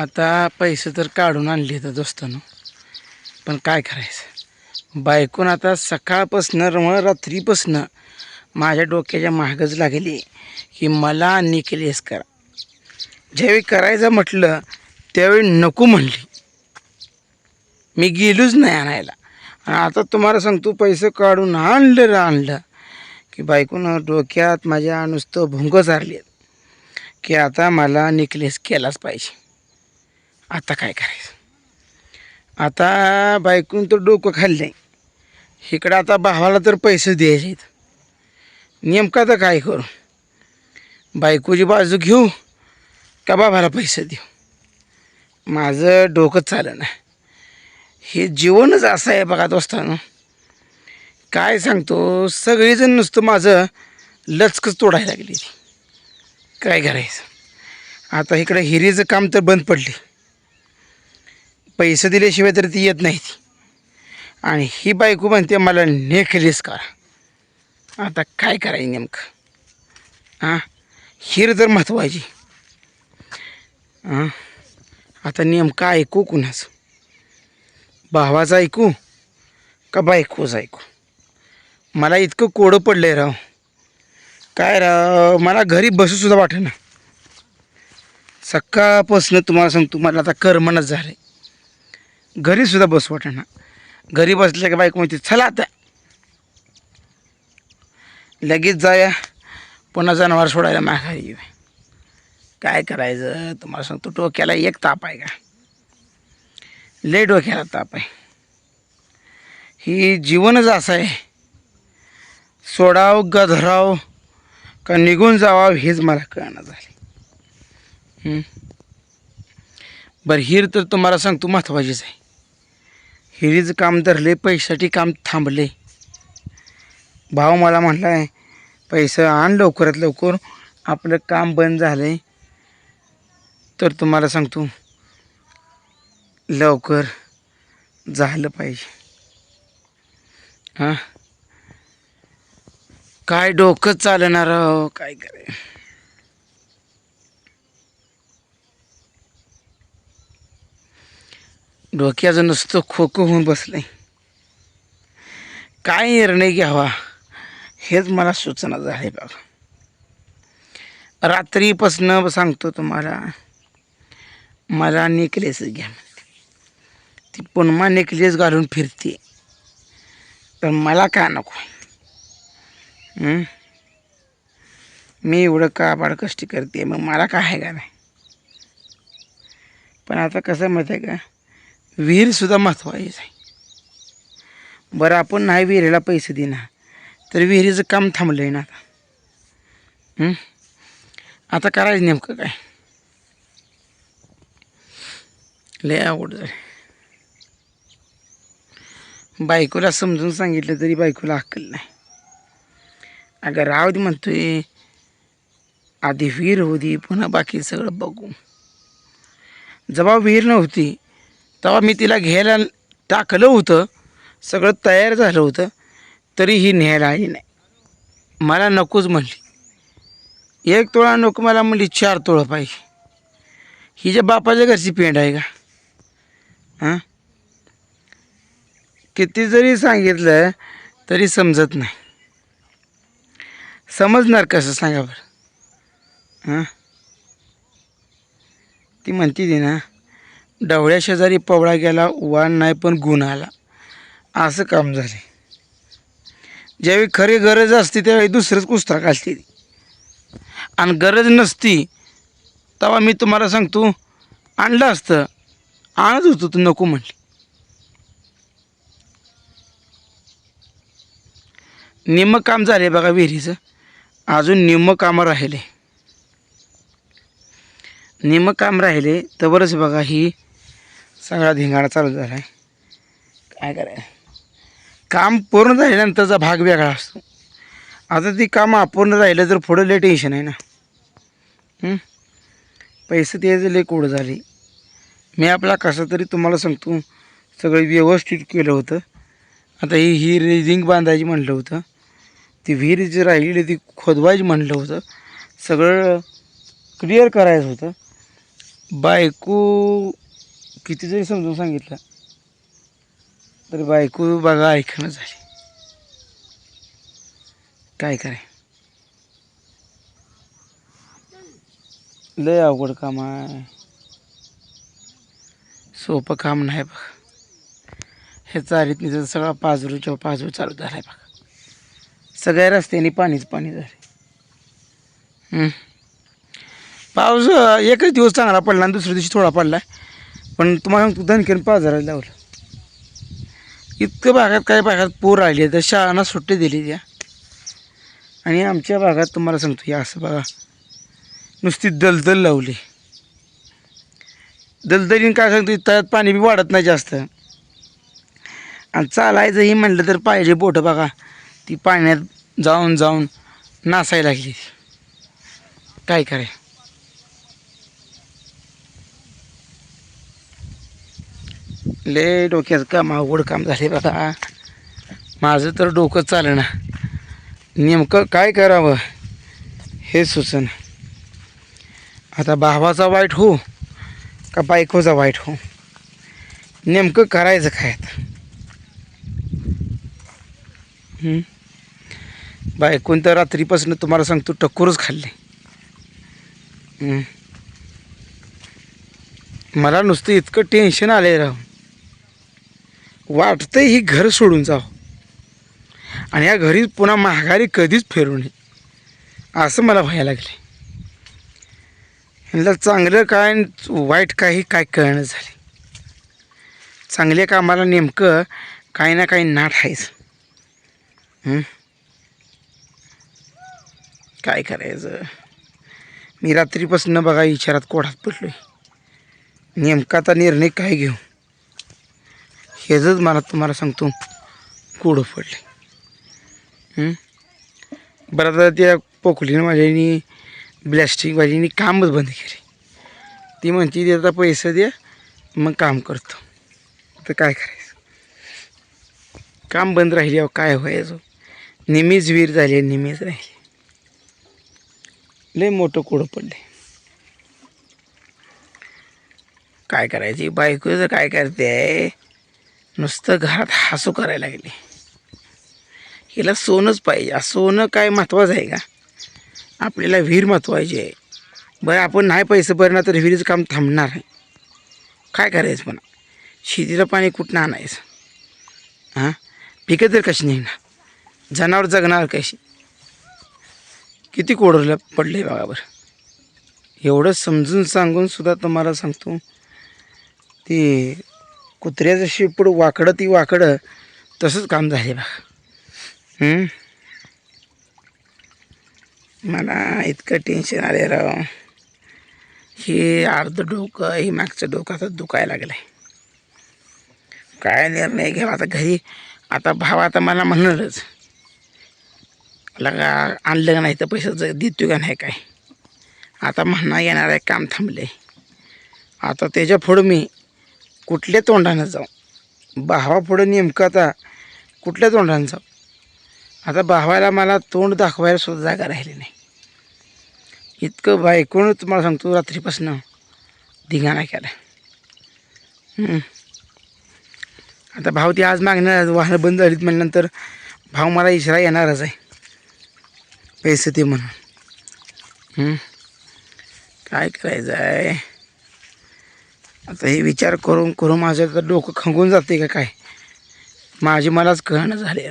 आता पैसे तर काढून आणले तर दोस्तानं. पण काय करायचं? बायकून आता सकाळपासनं रमळ रात्रीपासनं माझ्या डोक्याच्या मागच लागली की मला निकलेस करा. ज्यावेळी करायचं म्हटलं त्यावेळी नको म्हणली. मी गेलोच नाही आणायला. आणि आता तुम्हाला सांगतो पैसे काढून आणलं रे आणलं की बायकून डोक्यात माझ्या नुसतं भुंग चारले की आता मला निकलेस केलाच पाहिजे. आता काय करायचं? आता बायकून तर डोकं खाल्लं इकडं आता भावाला तर पैसे द्यायचे आहेत नेमका तर काय करू? बायकोची बाजू घेऊ का बाबाला पैसे देऊ? माझं डोकं चालं ना हे जीवनच असं आहे बघा दोस्तानं. काय सांगतो सगळेजण नुसतं माझं लचकच तोडायला लागली काय करायचं? आता इकडं हिरीचं काम तर बंद पडले पैसे दिल्याशिवाय तर ती येत नाही ती. आणि ही बायको म्हणते मला नेकलेस करा. आता काय करायचं नेमकं? हां? हिर तर महत्वाची. हां? आता नेमकं ऐकू कुणाचं? भावाचं ऐकू का बायकोच ऐकू? मला इतकं कोडं पडलं आहे राव. काय राव मला घरी बसूसुद्धा वाटेना. सकाळपासून तुम्हाला सांगतो मला आता करमणच झालं आहे घरीसुद्धा बस वाटेना. घरी बसल्या की बायको माहिती चला आता. लगेच जाया पुन्हा जनावर सोडायला माघारी येऊ. काय करायचं? तुम्हाला सांगतो डोक्याला एक ताप आहे का? लय डोक्याला ताप आहे. ही जीवनच असं आहे. सोडाव गधराव का निघून जावाव हेच मला कळणं झाले बरं हिर तर तुम्हाला सांगतो महत्त्वाचीच आहे. हिरीचं काम धरले पैशासाठी काम थांबले. भाव मला म्हटला आहे पैसा आण लवकरात लवकर आपलं काम बंद झालं आहे तर तुम्हाला सांगतो लवकर झालं पाहिजे. हां? काय डोकं चालणार काय करे डोक्याचं नुसतं खोकं होऊन बसलंय. काय निर्णय घ्यावा हेच मला सूचना झाली बघा. रात्रीपासनं सांगतो तुम्हाला मला नेकलेस घ्या ती पुन्हा नेकलेस घालून फिरते. तर मला का नको? मी एवढं का कष्ट करते? मग मला काय आहे का नाही? पण आता कसं माहीत आहे का? विहीरसुद्धा महत्त्वाचीच आहे. बरं आपण नाही विहिरीला पैसे देणार. तर विहिरीचं काम थांबलं आहे ना आता. आता करायचं नेमकं काय? लय आवड झाली बायकोला समजून सांगितलं तरी बायकोला अक्कल नाही. अगं राव दे म्हणतोय आधी विहीर होती पुन्हा बाकी सगळं बघू. जबाब विहीर नव्हती. तेव्हा मी तिला घ्यायला टाकलं होतं. सगळं तयार झालं होतं. तरी ही न्यायला आली नाही. मला नकोच म्हणली. एक तोळा नको मला म्हणली चार तोळं पाहिजे. हिच्या बापाच्या घरची पेंड आहे का? हां? किती जरी सांगितलं तरी समजत नाही. समजणार कसं सांगा बरं? हां? ती म्हणते ती ना डवळ्या शेजारी पवळा गेला वाण नाही पण गुण आला. असं काम झाले. ज्यावेळी खरी गरज असते त्यावेळी दुसरंच पुस्तक असते. आणि गरज नसती तेव्हा मी तुम्हाला सांगतो आणलं असतं आणत होतो तू नको म्हटली. निम्मं काम झाले बघा विहिरीचं. अजून निम्मं कामं राहिले. निम्मं काम राहिले तवरच बघा ही सगळा धिंगाणा चालू झाला आहे काय करायचं? काम पूर्ण झाल्यानंतरचा भाग वेगळा असतो. आता ती काम अपूर्ण राहिलं तर पुढं लय टेन्शन आहे ना. पैसे द्यायचं लय कोड झाली. मी आपला कसं तरी तुम्हाला सांगतो सगळं व्यवस्थित केलं होतं. आता ही ही रिंग बांधायची म्हणलं होतं. ती विहीर जी राहिलेली ती खोदवायची म्हणलं होतं. सगळं क्लिअर करायचं होतं. बायको किती जरी समजून सांगितलं. तरी बायको बघा ऐकणं झाली. काय कराय? लय अवघड काम आहे. सोपं काम नाही बघ. हे चारीत निघत सगळा पाजरूच्या पाजरू चालू झालाय बघ. सगळ्या रस्त्याने पाणीच पाणी झाले पाऊस एकच दिवस चांगला पडला आणि दुसऱ्या दिवशी थोडा पडला पण तुम्हाला सांगतो धनकेन बाजाराला लावलं. इतकं भागात काही भागात पूर आली तर शाळांना सुट्टी दिली त्या आणि आमच्या भागात तुम्हाला सांगतो या असं बघा. नुसती दलदल लावली. दलदलीन काय सांगतो त्यात पाणी बी वाढत नाही जास्त. आणि चालायचंही म्हणलं तर पाहिजे बोटं बघा. ती पाण्यात जाऊन जाऊन नासायला लागली. काय कराय लय डोक्याचं काम अवघड काम झाले बघा माझं तर डोकं चालना नेमकं काय करावं? हे सुचन आता भावाचा वाईट हो का बायकोचा वाईट हो नेमकं करायचं काय आता? बायकोन तर रात्रीपासून तुम्हाला सांगतो टक्कूरच खाल्ले मला नुसतं इतकं टेन्शन आलंय राहून वाटतं ही घर सोडून जावं. आणि या घरी पुन्हा महागारी कधीच फिरू नये असं मला व्हायला लागले ह्यांना चांगलं काय वाईट काही काय कळणं झाले चांगल्या कामाला नेमकं काही ना काही नाट आहेच. काय करायचं? मी रात्रीपासून बघा विचारात कोढात आहे नेमका आता निर्णय काय घेऊ? ह्याचंच मला तुम्हाला सांगतो. कोडं पडले? बरं आता त्या पोखलीनं माझ्यानी ब्लॅस्टिकवालीनी कामच बंद केले. ती म्हणते "दे आता पैसे द्या मग काम करतो. तर काय करायचं? काम बंद राहिल्यावर काय व्हायचं? नेहमीच वीर झाली नेहमीच राहिली. लय मोठं कोडं पडले? काय करायची? बायकोचं काय करते? नुसतं घरात हसू करायला लागली. हिला सोनंच पाहिजे. सोनं काय महत्त्वाचं आहे का? आपल्याला विहीर महत्त्वाची आहे. बरं आपण नाही पैसे भरणार तर विहिरीचं काम थांबणार आहे काय करायचं पण? शेतीला पाणी कुठनं आणायचं? हां पिकं तर कशी निघणार? जनावर जगणार कशी? किती कोडरला पडले बघा बरं. एवढं समजून सांगून सुद्धा तुम्हाला सांगतो ते कुत्र्याचं शेपूड वाकडं ती वाकडं तसंच काम झाले बा मला इतकं टेन्शन आले राव. हे अर्ध डोकं हे मागचं डोकं आता दुखायला लागलं आहे काय निर्णय घ्यावा आता घरी? आता भाव आता मला म्हणणारच. लगा आणलं का नाही तर पैसे देतो का नाही काय? आता म्हणणं येणार आहे काम थांबले आता त्याच्या पुढं मी कुठल्या तोंडानं जाऊ? भावा पुढं नेमकं आता कुठल्या तोंडानं जाऊ? आता भावाला मला तोंड दाखवायला सुद्धा जागा राहिली नाही. इतकं बायकोनं तुम्हाला सांगतो रात्रीपासनं धिंगाणा केला. आता भाव ती आज मागणार वाहनं बंद झालीत म्हणल्यानंतर भाव मला इशारा येणारच आहे. पैसे ते म्हणून. काय करायचं आहे आता हे विचार करून करून माझं तर डोकं खंगून जाते का काय? माझी मलाच कळणं झाले